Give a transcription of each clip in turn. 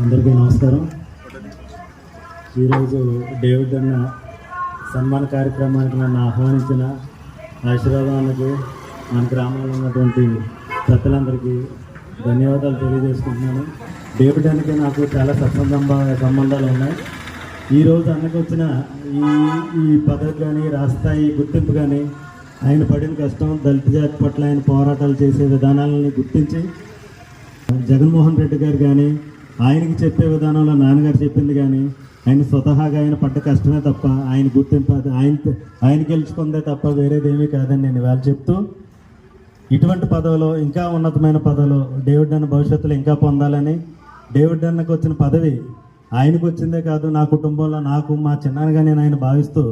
అందరికీ నమస్కారం. ఈరోజు డేవిడ్ అన్న సన్మాన కార్యక్రమానికి నన్ను ఆహ్వానించిన ఆశీర్వాదానికి మన గ్రామంలో ఉన్నటువంటి పెద్దలందరికీ ధన్యవాదాలు తెలియజేసుకుంటున్నాను. డేవిడ్ అన్నకి నాకు చాలా సత్సంబంధ సంబంధాలు ఉన్నాయి. ఈరోజు అన్నకు వచ్చిన ఈ ఈ పదవి కానీ రాస్తాయి గుర్తింపు కానీ ఆయన పడిన కష్టం దళిత జాతి పట్ల ఆయన పోరాటాలు చేసే విధానాలని గుర్తించి జగన్మోహన్ రెడ్డి గారు కానీ ఆయనకి చెప్పే విధానంలో నాన్నగారు చెప్పింది కానీ ఆయన స్వతహాగా ఆయన పడ్డ కష్టమే తప్ప ఆయన గుర్తింపు ఆయన ఆయన గెలుచుకుందే తప్ప వేరేదేమీ కాదని నేను ఇవాళ చెప్తూ ఇటువంటి పదవిలో ఇంకా ఉన్నతమైన పదవిలో డేవిడ్ అన్న భవిష్యత్తులో ఇంకా పొందాలని డేవిడ్ అన్నకు వచ్చిన పదవి ఆయనకు వచ్చిందే కాదు నా కుటుంబంలో నాకు మా చిన్నాన్నగా నేను ఆయన భావిస్తూ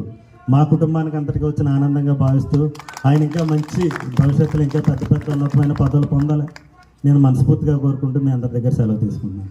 మా కుటుంబానికి అంతటికి వచ్చిన ఆనందంగా భావిస్తూ ఆయన ఇంకా మంచి భవిష్యత్తులో ఇంకా పెద్ద పెద్ద ఉన్నతమైన పదవులు పొందాలి నేను మనస్ఫూర్తిగా కోరుకుంటూ మీ అందరి దగ్గర సెలవు తీసుకుంటున్నాను.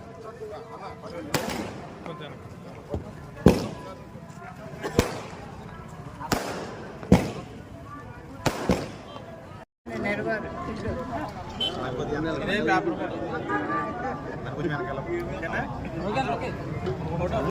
గారు ఆ,